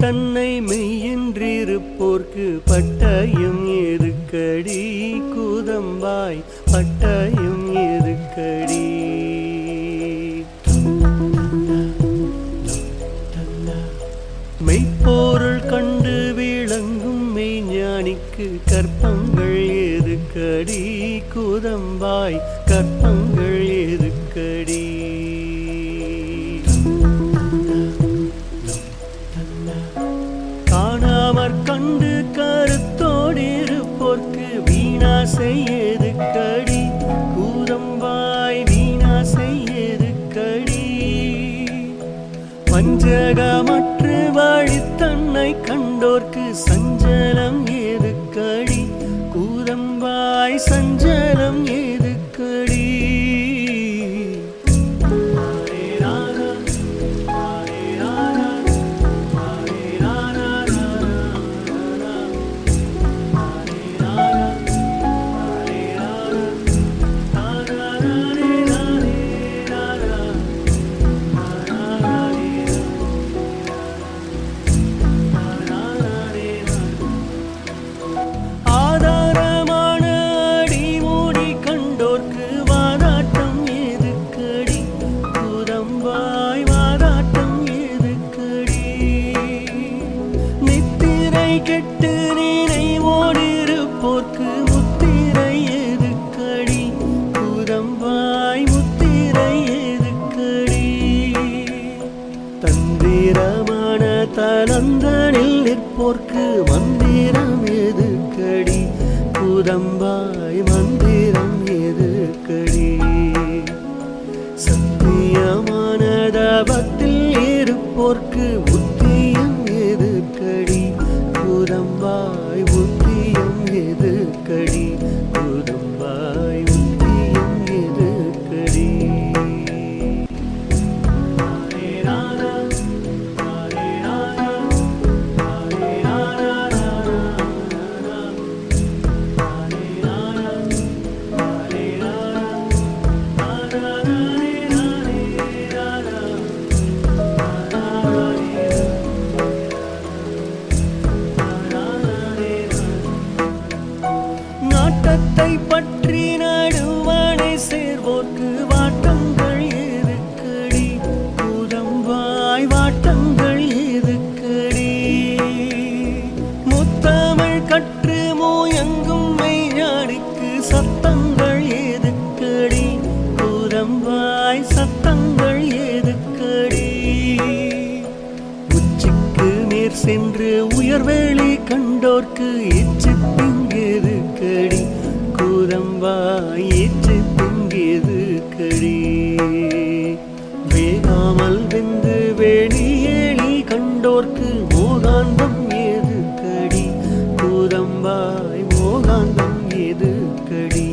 தன்னை மெய்யின்றிருப்போர்க்கு பட்டயம் எதுக்கடி கூதம்பாய் பட்டயம் எதுக்கடி மெய்ப்பொருள் கண்டு விளங்கும் மெய்ஞானிக்கு கற்பங்கள் எதுக்கடி கூதம்பாய் கற்பங்கள் வீணா செய்யது கூதம்பாய் வீணா செய்யது கடி வாழி தன்னை கண்டோர்க்கு சங்க கெட்டு நினைவோடிருப்போர்க்கு முத்திரை எதுக்கடி? குதம்பாய் முத்திரை எதுக்கடி? தந்திரமான தலந்தனில் நிற்போர்க்கு சென்று உயர்வேளி கண்டோர்க்கு எச்சு பிங்கேது கடி கூதம்பா எச்சு பிங்கேது கடி வேகாமல் வெந்து வேணி ஏழி கண்டோர்க்கு மோகாந்தம் ஏது கடி கூதம்பாய் மோகாந்தம் ஏது கடி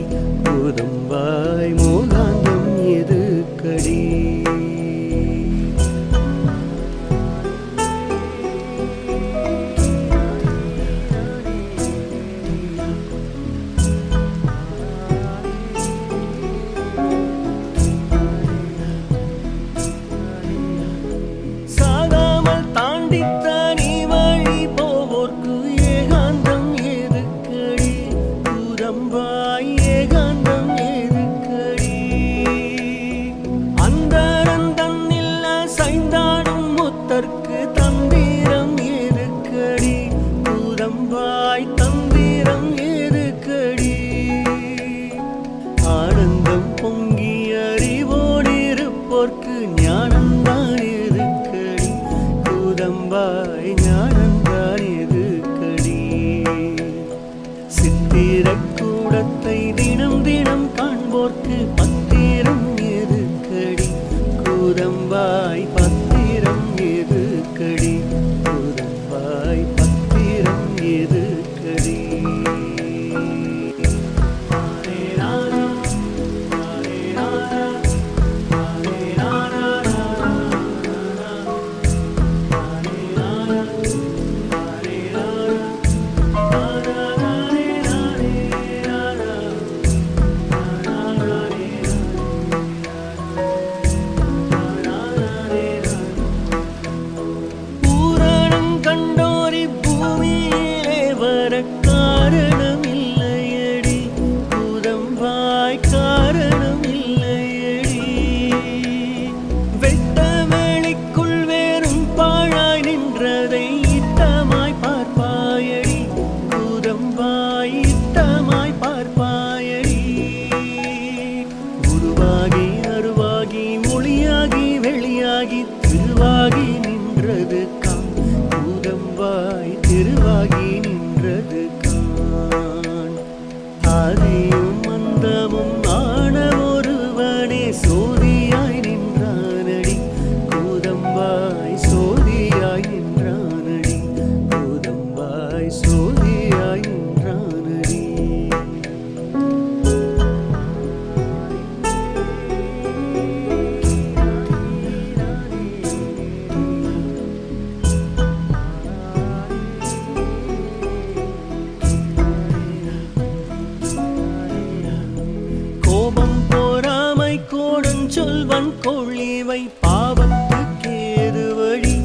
சொல்வன் கொள்ளிவை பாவத்துக்கு ஏது வழி.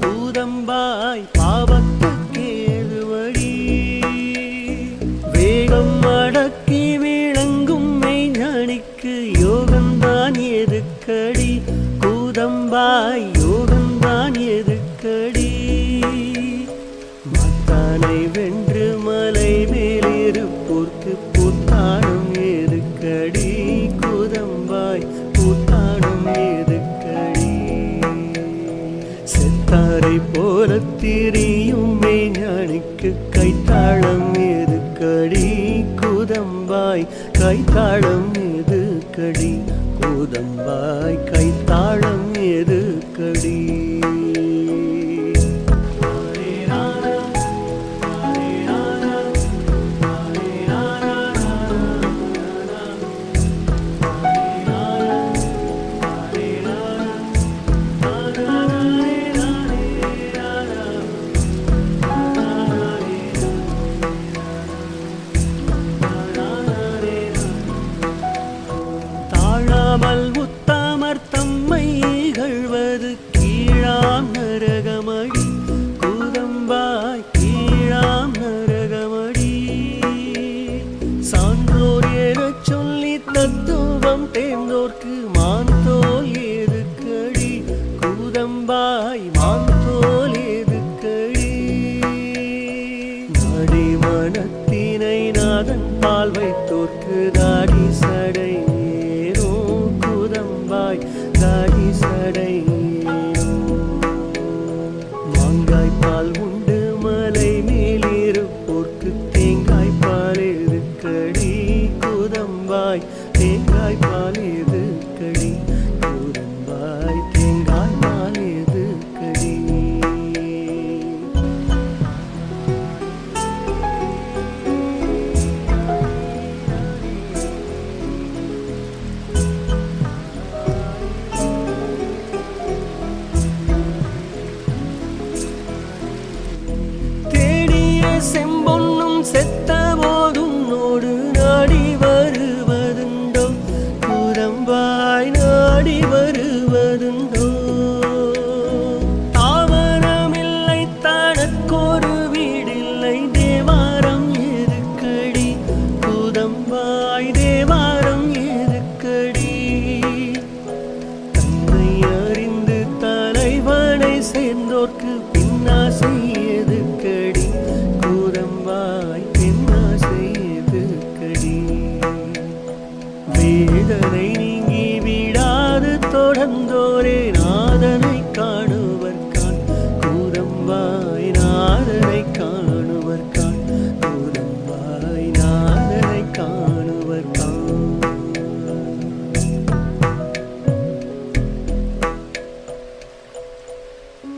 கூதம்பாய் பாவத்துக்கு ஏது வழி வேகம் அடக்கி விளங்கும் மெய்ஞானிக்கு யோகம்தான் எதுக்கடி? கூதம்பாய் தரை போல திரியும் மெய்ஞானிக்கு கைத்தாளம் எதுக்கடி குதம்பாய் கைத்தாளம் எதுக்கடி குதம்பாய் கைத்தாளம் எதுக்கடி porque